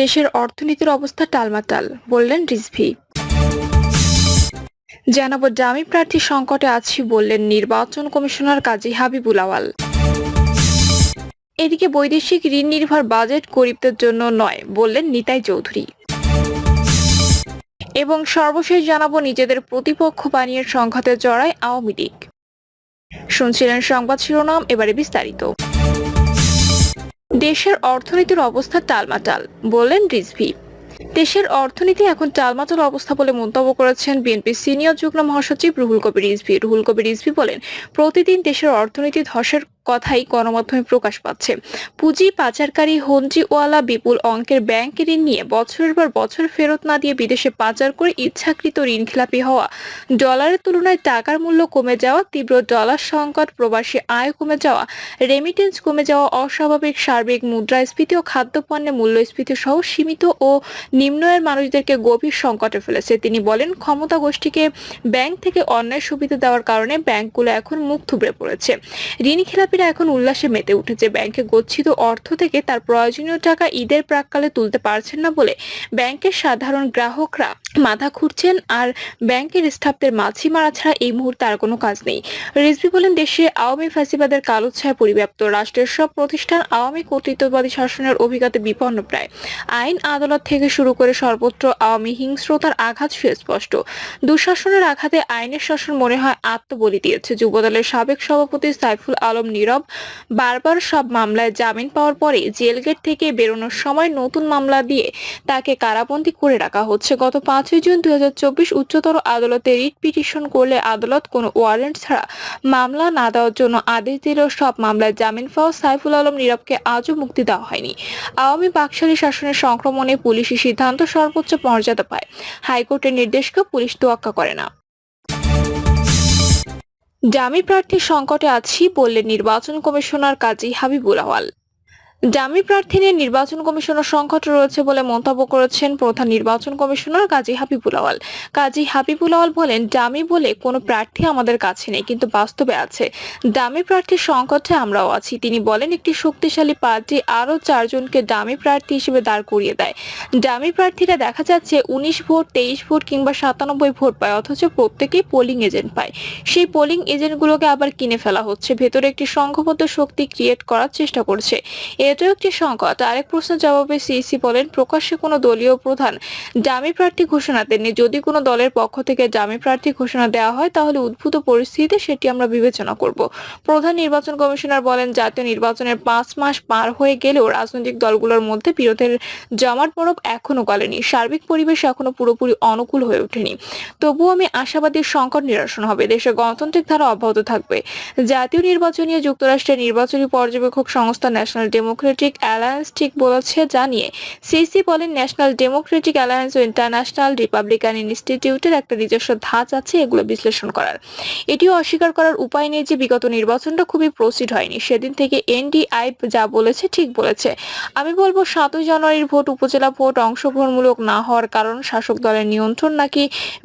দেশের অর্থনীতির অবস্থা টালমাটাল, বললেন রিজভি। জানাব, জামি প্রার্থী সংকটে আছি বললেন নির্বাচন কমিশনার কাজী হাবিবুল আওয়াল। এদিকে বৈদেশিক ঋণ নির্ভর বাজেট গরিবদের জন্য নয়, বললেন নিতাই চৌধুরী। এবং সর্বশেষ জানাব, নিজেদের প্রতিপক্ষ বানিয়ে সংঘাতে জড়ায় আওয়ামী লীগ। শুনছিলেন সংবাদ শিরোনাম, এবারে বিস্তারিত। দেশের অর্থনীতির অবস্থা টালমাটাল, বললেন রিজভি। দেশের অর্থনীতি এখন টালমাটাল অবস্থা বলে মন্তব্য করেছেন বিএনপি সিনিয়র যুগ্ম মহাসচিব রুহুল কবির রিজভি। রুহুল কবির রিজভি বলেন, প্রতিদিন দেশের অর্থনীতি ধসের কথাই গণমাধ্যমে প্রকাশ পাচ্ছে। পুঁজি পাচারকারী হঞ্জিওয়ালা বিপুল অঙ্কের ব্যাংক ঋণ নিয়ে বছরের পর বছর ফেরত না দিয়ে বিদেশে পাচার করে ইচ্ছাকৃত ঋণ ঋণখেলাপি হওয়া। ডলারের তুলনায় টাকার মূল্য কমে যাওয়া, তীব্র ডলার সংকট, প্রবাসী আয় কমে যাওয়া রেমিটেন্স কমে যাওয়া, অস্বাভাবিক সার্বিক মুদ্রাস্ফীতি ও খাদ্যপণ্যের মূল্যস্ফীতি সহ সীমিত ও নিম্ন আয়ের মানুষদেরকে গভীর সংকটে ফেলেছে। তিনি বলেন, ক্ষমতা গোষ্ঠীকে ব্যাংক থেকে অন্যায় সুবিধা দেওয়ার কারণে ব্যাংকগুলো এখন মুখ থুবড়ে পড়েছে। ঋণ খেলাপিরা এখন উল্লাসে মেতে উঠেছে। ব্যাংকে গচ্ছিত অর্থ থেকে তার প্রয়োজনীয় টাকা ঈদের প্রাককালে তুলতে পারছেন না বলে ব্যাংকের সাধারণ গ্রাহকরা মাথা খুঁড়ছেন আর ব্যাংকের স্টাফদের মাছি মারা ছাড়া এই মুহূর্তে আর কোনো কাজ নেই। রিজভি বলেন, দেশে আওয়ামী ফ্যাসিবাদের কালো ছায়া পরিব্যাপ্ত। রাষ্ট্রের সব প্রতিষ্ঠান আওয়ামী কর্তৃত্ববাদী শাসনের অভিজ্ঞতা বিপন্ন প্রায়। আইন আদালত থেকে শুরু করে সর্বত্র আওয়ামী হিংস্রতার আঘাত সুস্পষ্ট দুঃশাসনের আঘাতে আইনের শাসন মনে হয় আত্মবলি দিয়েছে। যুবদলের সাবেক সভাপতি সাইফুল আলম নীরব। বারবার সব মামলায় জামিন পাওয়ার পরে জেল গেট থেকে বেরোনোর সময় নতুন মামলা দিয়ে তাকে কারাবন্দী করে রাখা হচ্ছে। গত পাঁচই জুন দুই হাজার চব্বিশ উচ্চতর আদালতে রিট পিটিশন করলে আদালত কোনো ওয়ারেন্ট ছাড়া মামলা না দেওয়ার জন্য আদেশ দিলেও সব মামলায় জামিন পাওয়া সাইফুল আলম নীরবকে আজও মুক্তি দেওয়া হয়নি। আওয়ামী বাকশালী শাসনের সংক্রমণে পুলিশি সিদ্ধান্ত সর্বোচ্চ মর্যাদা পায়। হাইকোর্টের নির্দেশকে পুলিশ তোয়াক্কা করে না। ডামি প্রার্থীর সংকটে আছি বললেন নির্বাচন কমিশনার কাজী হাবিবুল আওয়াল ডামি প্রার্থী নিয়ে নির্বাচন কমিশনার সংকট রয়েছে বলে মন্তব্য করেছেন প্রধান নির্বাচন কমিশনার কাজী হাবিবুল আওয়াল। কাজী হাবিবুল আওয়াল বলেন ডামি বলে কোনো প্রার্থী আমাদের কাছে নেই, কিন্তু বাস্তবে আছে। ডামি প্রার্থীর সংকটে আমরাও আছি। তিনি বলেন, একটি শক্তিশালী পার্টি আরও চারজনকে ডামি প্রার্থী হিসেবে দাঁড় করিয়ে দেয়। ডামি প্রার্থীরা দেখা যাচ্ছে উনিশ ভোট, তেইশ ভোট কিংবা সাতানব্বই ভোট পায়, অথচ প্রত্যেকেই পোলিং এজেন্ট পায়। সেই পোলিং এজেন্টগুলোকে আবার কিনে ফেলা হচ্ছে। ভেতরে একটি সংঘবদ্ধ শক্তি ক্রিয়েট করার চেষ্টা করছে। এটাও একটি সংকট আরেক প্রশ্নের জবাবে সিইসি বলেন, প্রকাশ্যে কোনো দলীয় প্রধান জামি প্রার্থী ঘোষণা দেননি। যদি কোনো দলের পক্ষ থেকে জামি প্রার্থী ঘোষণা দেওয়া হয়, তাহলে উদ্ভূত পরিস্থিতিতে সেটি আমরা বিবেচনা করব। প্রধান নির্বাচন কমিশনার বলেন, জাতীয় নির্বাচনের পাঁচ মাস পার হয়ে গেলেও রাজনৈতিক দলগুলোর মধ্যে বিরোধের জমাট বরফ এখনও গলেনি। সার্বিক পরিবেশ এখনও পুরোপুরি অনুকূল হয়ে ওঠেনি। তবুও আমি আশাবাদী সংকট নিরসন হবে। দেশে গণতান্ত্রিক ধারা অব্যাহত থাকবে। জাতীয় নির্বাচনী যুক্তরাষ্ট্রের নির্বাচনী পর্যবেক্ষক সংস্থা ন্যাশনাল ডেমোক্রেটিক অ্যালায়েন্স ঠিক বলেছে, জানিয়ে সিসি বলেন ন্যাশনাল ডেমোক্রেটিক অ্যালায়েন্স ও ইন্টারন্যাশনাল রিপাবলিকান ইনস্টিটিউটের একটা নিজস্ব ধাঁচ আছে এগুলো বিশ্লেষণ করার। এটিও অস্বীকার করার উপায় নেই যে বিগত নির্বাচনটা খুবই প্রসিড হয়নি। সেদিন থেকে এনডিআই যা বলেছে ঠিক বলেছে। আমি বলব সাতই জানুয়ারির ভোট উপজেলা ভোট অংশগ্রহণমূলক না হওয়ার কারণ শাসক দলের নিয়ন্ত্রণ নাকি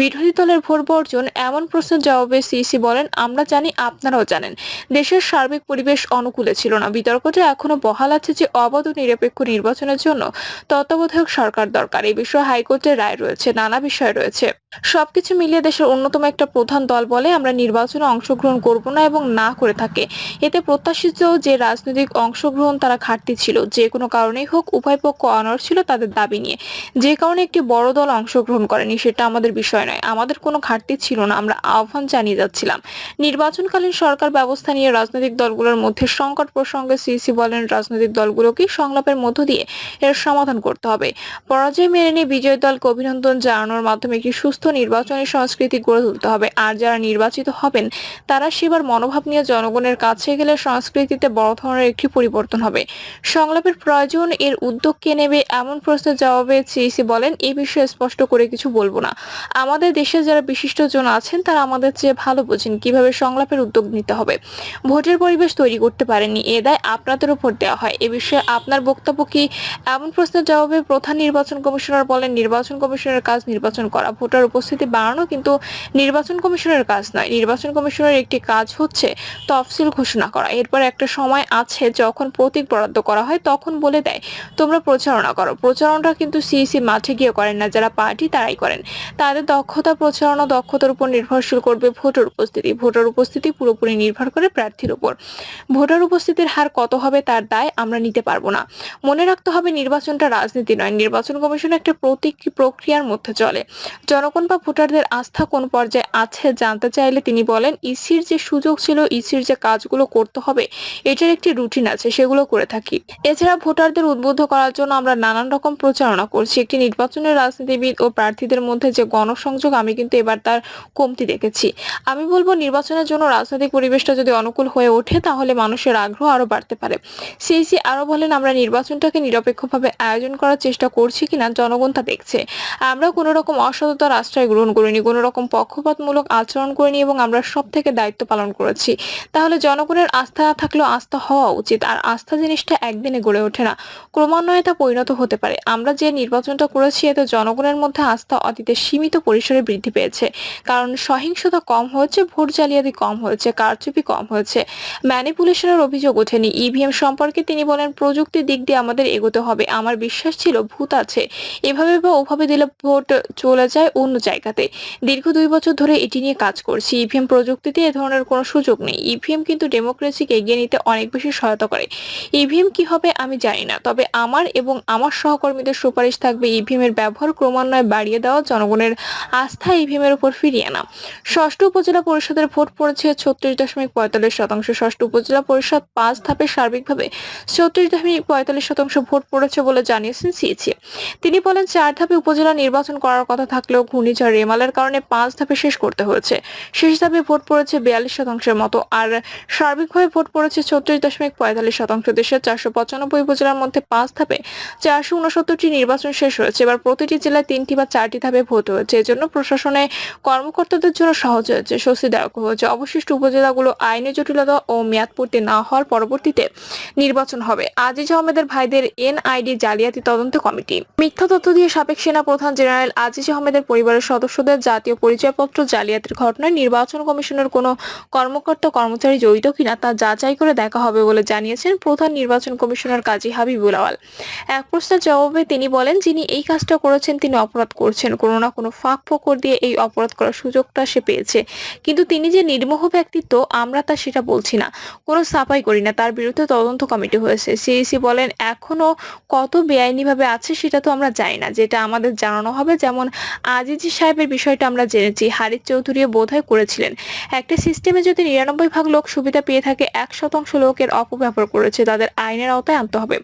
বিরোধী দলের ভোট বর্জন এমন প্রশ্নের জবাবে সিসি বলেন, আমরা জানি, আপনারাও জানেন। দেশের সার্বিক পরিবেশ অনুকূলে ছিল না। বিতর্কটা এখনও বহাল আছে যে অবাধ ও নিরপেক্ষ নির্বাচনের জন্য তত্ত্বাবধায়ক সরকার দরকার। এই বিষয়ে হাইকোর্টের রায় রয়েছে, নানা বিষয় রয়েছে। সবকিছু মিলিয়ে দেশের অন্যতম একটা প্রধান দল বলে আমরা নির্বাচনে অংশগ্রহণ করব না এবং না করে থাকে। এতে প্রত্যাশিত যে রাজনৈতিক অংশগ্রহণ তারা ঘাটতি ছিল, যে কোনো কারণেই হোক উভয় পক্ষ অনর ছিল তাদের দাবি নিয়ে। যে কারণে একটি বড় দল অংশগ্রহণ করেনি সেটা আমাদের বিষয় নয়। আমাদের কোনো ঘাটতি ছিল না, আমরা আহ্বান জানিয়ে যাচ্ছিলাম। নির্বাচনকালীন সরকার ব্যবস্থা নিয়ে রাজনৈতিক দলগুলোর মধ্যে সংকট প্রসঙ্গে সিসি বলেন রাজনৈতিক দলগুলোকে সংলাপের মধ্য দিয়ে এর সমাধান করতে হবে। পরাজয় মেনে নিয়ে বিজয় দলকে অভিনন্দন জানানোর মাধ্যমে একটি সুস্থ নির্বাচনী সংস্কৃতি গড়ে তুলতে হবে। আর যারা নির্বাচিত হবেন, তারা সেবার মনোভাব নিয়ে জনগণের কাছে গেলে সংস্কৃতিতে বড় ধরনের একটি পরিবর্তন হবে। সংলাপের প্রয়োজন, এর উদ্যোগ কে নেবে, এমন প্রশ্নের জবাবে সিইসি বলেন এই বিষয়ে স্পষ্ট করে কিছু বলব না। আমাদের দেশে যারা বিশিষ্টজন আছেন, তারা আমাদের চেয়ে ভালো বোঝেন কীভাবে সংলাপের উদ্যোগ নিতে হবে। ভোটের পরিবেশ তৈরি করতে পারেননি, এ দায় আপনাদের উপর দেওয়া হয়। এ বিষয়ে আপনার বক্তব্য কি? এমন প্রশ্নের জবাবে প্রধান নির্বাচন কমিশনার বলেন, নির্বাচন কমিশনের কাজ নির্বাচন করা, ভোটার উপস্থিতি বাড়ানো কিন্তু নির্বাচন কমিশনের কাজ নয়। নির্বাচন কমিশনের একটি কাজ হচ্ছে তফসিল ঘোষণা করা। এরপর একটা সময় আছে যখন প্রতীক বরাদ্দ করা হয়, তখন বলে দেয়, তোমরা প্রচারণা করো। প্রচারণাটা কিন্তু সিইসি মাঠে গিয়ে করেন না, যারা পার্টি তারাই করেন। তাদের দক্ষতা প্রচারণা দক্ষতার উপর নির্ভরশীল করবে ভোটার উপস্থিতি। ভোটার উপস্থিতি পুরোপুরি নির্ভর করে প্রার্থীর উপর। ভোটার উপস্থিতির হার কত হবে তার দায় আমরা নিতে পারব না। মনে রাখতে হবে, নির্বাচনটা রাজনীতি নয়। নির্বাচন কমিশন একটা প্রতীক প্রক্রিয়ার মধ্যে চলে। জনগণ বা ভোটারদের আস্থা কোন পর্যায়ে আছে জানতে চাইলে তিনি বলেন, ইসির যে সুযোগ ছিল, ইসির যে কাজগুলো করতে হবে, এটার একটি রুটিন আছে, সেগুলো করে থাকি। এছাড়া ভোটারদের উদ্বুদ্ধ করার জন্য আমরা নানান রকম প্রচারণা করছি। একটি নির্বাচনের রাজনীতিবিদ ও প্রার্থীদের মধ্যে যে গণসংযোগ, আমি কিন্তু এবার তার কমতি দেখেছি। আমি বলব, নির্বাচনের জন্য রাজনৈতিক পরিবেশটা যদি অনুকূল হয়ে ওঠে, তাহলে মানুষের আগ্রহ আরও বাড়তে পারে। সিইসি আরও বলেন, আমরা নির্বাচনটাকে নিরপেক্ষভাবে আয়োজন করার চেষ্টা করছি কিনা, জনগণ তা দেখছে। আমরা কোনো রকম অসততার আশ্রয় গ্রহণ করিনি, কোনো রকম পক্ষপাতমূলক আচরণ করিনি এবং আমরা সব থেকে দায়িত্ব পালন করেছি। তাহলে জনগণের আস্থা না থাকলেও আস্থা হওয়া উচিত, আর আস্থা জিনিসটা একদিনে গড়ে ওঠে না ক্রমান্বয়ে তা পরিণত হতে পারে। আমরা যে নির্বাচনটা করেছি, এতে জনগণের মধ্যে আস্থা অতীতে সীমিত পরিসরে বৃদ্ধি পেয়েছে, কারণ সহিংসতা কম হয়েছে, ভোট জালিয়াতি কম হয়েছে, কারচুপি কম হয়েছে। ম্যানিপুলেশনের অভিযোগ ওঠেনি। ইভিএম সম্পর্কে তিনি বলেন প্রযুক্তির দিক দিয়ে আমাদের এগোতে হবে। আমার বিশ্বাস ছিল ভূত আছে। এভাবে বা ওভাবে দিলে ভোট চলে যায় অন্য জায়গাতে। দীর্ঘ দুই বছর ধরে এটি নিয়ে কাজ করছি। ইভিএম প্রযুক্তিতে এ ধরনের কোনো সুযোগ নেই। ইভিএম কিন্তু ডেমোক্রেসিকে এগিয়ে নিতে অনেক বেশি সহায়তা করে। ইভিএম কি হবে আমি জানি না, তবে আমার এবং আমার সহকর্মীদের সুপারিশ থাকবে ইভিএম এর ব্যবহার ক্রমান্বয়ে বাড়িয়ে দেওয়া জনগণের আস্থা ইভিএম এর উপর ফিরিয়ে আনা। ষষ্ঠ উপজেলা পরিষদের ভোট পড়েছে ছত্রিশ দশমিক পঁয়তাল্লিশ শতাংশ। ষষ্ঠ উপজেলা পরিষদ পাঁচ ধাপে সার্বিকভাবে ছত্রিশ দশমিক পঁয়তাল্লিশ শতাংশ ভোট পড়েছে বলে জানিয়েছেন সিএচি তিনি বলেন, চার ধাপে উপজেলা নির্বাচন করার কথা থাকলেও ঘূর্ণিঝড় রেমালের কারণে পাঁচ ধাপে শেষ করতে হয়েছে। শেষ ধাপে ভোট পড়েছে বিয়াল্লিশ শতাংশের মতো, আর সার্বিকভাবে ভোট পড়েছে ছত্রিশ দশমিক পঁয়তাল্লিশ শতাংশ। দেশের চারশো পঁচানব্বই উপজেলার মধ্যে পাঁচ ধাপে চারশো উনসত্তরটি নির্বাচন শেষ হয়েছে। এবার প্রতিটি জেলায় তিনটি বা চারটি ধাপে ভোট হয়েছে। এজন্য প্রশাসনে কর্মকর্তাদের জন্য সহজ হয়েছে, স্বস্তিদায়ক হয়েছে। অবশিষ্ট উপজেলাগুলো আইনি জটিলতা ও মেয়াদ পূর্তি না হওয়ার পরবর্তীতে নির্বাচন হবে। আজিজ আহমেদের ভাইদের এনআইডি জালিয়াতি তদন্ত কমিটি। মিথ্যা তথ্য দিয়ে সাবেক সেনা প্রধান জেনারেল আজিজ আহমেদের পরিবারের সদস্যদের জাতীয় পরিচয়পত্র, জালিয়াতির ঘটনায় নির্বাচন কমিশনের কোনো কর্মকর্তা, কর্মচারী জড়িত কিনা তা যাচাই করে দেখা হবে বলে জানিয়েছেন প্রধান নির্বাচন কমিশনার কাজী হাবিবুল আওয়াল। এক প্রশ্নের জবাবে তিনি বলেন, যিনি এই কাজটা করেছেন তিনি অপরাধ করছেন। কোনো না কোনো ফাঁক ফোকর দিয়ে এই অপরাধ করার সুযোগটা সে পেয়েছে। কিন্তু তিনি যে নির্মোহ ব্যক্তিত্ব, আমরা তা সেটা বলছি না। কোনো সাফাই করি না। তার বিরুদ্ধে তদন্ত কমিটি হয়েছে। সিইসি বলেন, এখনও কত বেআইনিভাবে আছে সেটা তো আমরা জানি না। যেটা আমাদের জানানো হবে, যেমন আজিজি সাহেবের বিষয়টা আমরা জেনেছি। হারিস চৌধুরীও বোধহয় করেছিলেন। একটা সিস্টেমে যদি নিরানব্বই ভাগ লোক সুবিধা পেয়ে থাকে, এক শতাংশ লোকের অপব্যবহার করেছে। তাদের আইনের আওতায় আনতে হবে।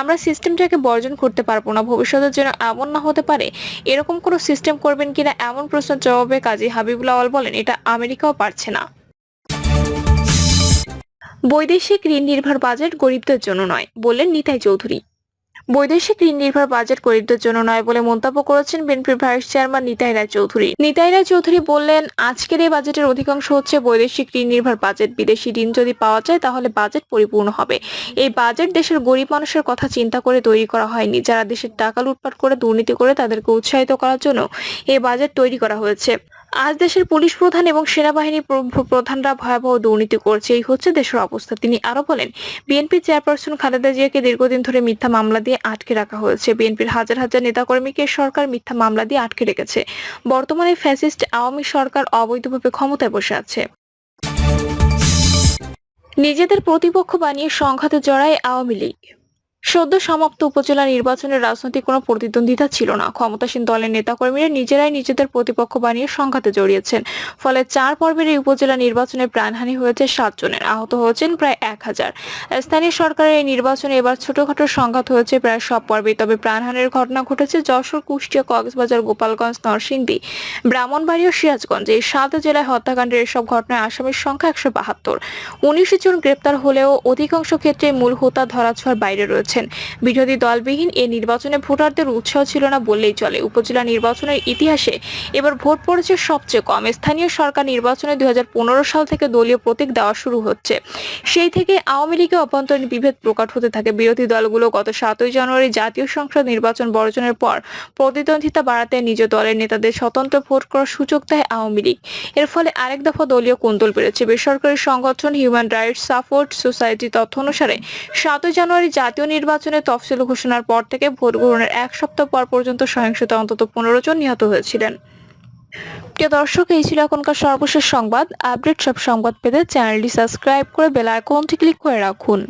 আমরা সিস্টেমটাকে বর্জন করতে পারব না। ভবিষ্যতের জন্য এমন না হতে পারে। এরকম কোনো সিস্টেম করবেন কিনা এমন প্রশ্নের জবাবে কাজী হাবিবুল আওয়াল বলেন, এটা আমেরিকাও পারছে না। বৈদেশিক ঋণ নির্ভর বাজেট গরিবদের জন্য নয়, বললেন নিতাই চৌধুরী। বৈদেশিক ঋণ নির্ভর বাজেট গরিবদের জন্য নয় বলে মন্তব্য করেছেন বিএনপির ভাইস চেয়ারম্যান নিতাই রায় চৌধুরী। নিতাই রায় চৌধুরী বললেন, আজকের এই বাজেটের অধিকাংশ হচ্ছে বৈদেশিক ঋণ নির্ভর বাজেট। বিদেশি ঋণ যদি পাওয়া যায় তাহলে বাজেট পরিপূর্ণ হবে। এই বাজেট দেশের গরিব মানুষের কথা চিন্তা করে তৈরি করা হয়নি। যারা দেশের টাকা লুটপাট করে দুর্নীতি করে তাদেরকে উৎসাহিত করার জন্য এই বাজেট তৈরি করা হয়েছে। আজ দেশের পুলিশ প্রধান এবং সেনাবাহিনী প্র- প্রধানরা ভয়াবহ দুর্নীতি করছে। এই হচ্ছে দেশের অবস্থা। তিনি আরও বলেন, বিএনপি চেয়ারপারসন খালেদা জিয়াকে দীর্ঘদিন ধরে মিথ্যা মামলা দিয়ে আটকে রাখা হয়েছে। বিএনপির হাজার হাজার নেতাকর্মীকে সরকার মিথ্যা মামলা দিয়ে আটকে রেখেছে। বর্তমানে ফ্যাসিস্ট আওয়ামী সরকার অবৈধভাবে ক্ষমতায় বসে আছে। নিজেদের প্রতিপক্ষ বানিয়ে সংঘাতে জড়ায় আওয়ামী লীগ। সদ্য সমাপ্ত উপজেলা নির্বাচনের রাজনৈতিক কোনো প্রতিদ্বন্দ্বিতা ছিল না। ক্ষমতাসীন দলের নেতাকর্মীরা নিজেরাই নিজেদের প্রতিপক্ষ বানিয়ে সংঘাতে জড়িয়েছেন। ফলে চার পর্বের এই উপজেলা নির্বাচনে প্রাণহানি হয়েছে সাত জনের। আহত হয়েছেন প্রায় এক হাজার। স্থানীয় সরকারের এই নির্বাচনে এবার ছোটখাটো সংঘাত হয়েছে প্রায় সব পর্বে তবে প্রাণহানির ঘটনা ঘটেছে যশোর, কুষ্টিয়া, কক্সবাজার, গোপালগঞ্জ, নরসিংদী, ব্রাহ্মণবাড়ি ও সিরাজগঞ্জ। এই সাত জেলায় হত্যাকাণ্ডের এসব ঘটনায় আসামির সংখ্যা একশো বাহাত্তর। উনিশ জন গ্রেপ্তার হলেও অধিকাংশ ক্ষেত্রে মূল হোতা ধরাছোঁয়ার বাইরে রয়েছে। করছেন। বিরোধী দলবিহীন এ নির্বাচনে ভোটারদের উৎসাহ ছিল না বললেই চলে। উপজেলা নির্বাচনের ইতিহাসে এবার ভোট পড়েছে সবচেয়ে কম। স্থানীয় সরকার নির্বাচনে দুই হাজার পনেরো সাল থেকে দলীয় প্রতীক দেওয়া শুরু হচ্ছে। সেই থেকে আওয়ামী লীগে অভ্যন্তরীণ বিভেদ প্রকট হতে থাকে। বিরোধী দলগুলো গত সাতই জানুয়ারি জাতীয় সংসদ নির্বাচন বর্জনের পর প্রতিদ্বন্দ্বিতা বাড়াতে নিজ দলের নেতাদের স্বতন্ত্র ভোট করার সুযোগ দেয় আওয়ামী লীগ। এর ফলে আরেক দফা দলীয় কোন্দল বেড়েছে। বেসরকারি সংগঠন হিউম্যান রাইটস সাপোর্ট সোসাইটি তথ্য অনুসারে সাতই জানুয়ারি জাতীয় নির্বাচনে তফসিল ঘোষণার পর থেকে ভোট গ্রহণের এক সপ্তাহ পর পর্যন্ত সহিংসতা অন্তত পনেরো জন নিহত হয়েছিলেন। প্রিয় দর্শক, এই ছিল এখনকার সর্বশেষ সংবাদ। আপডেট সব সংবাদ পেতে চ্যানেলটি সাবস্ক্রাইব করে বেল আইকনটি ক্লিক করে রাখুন।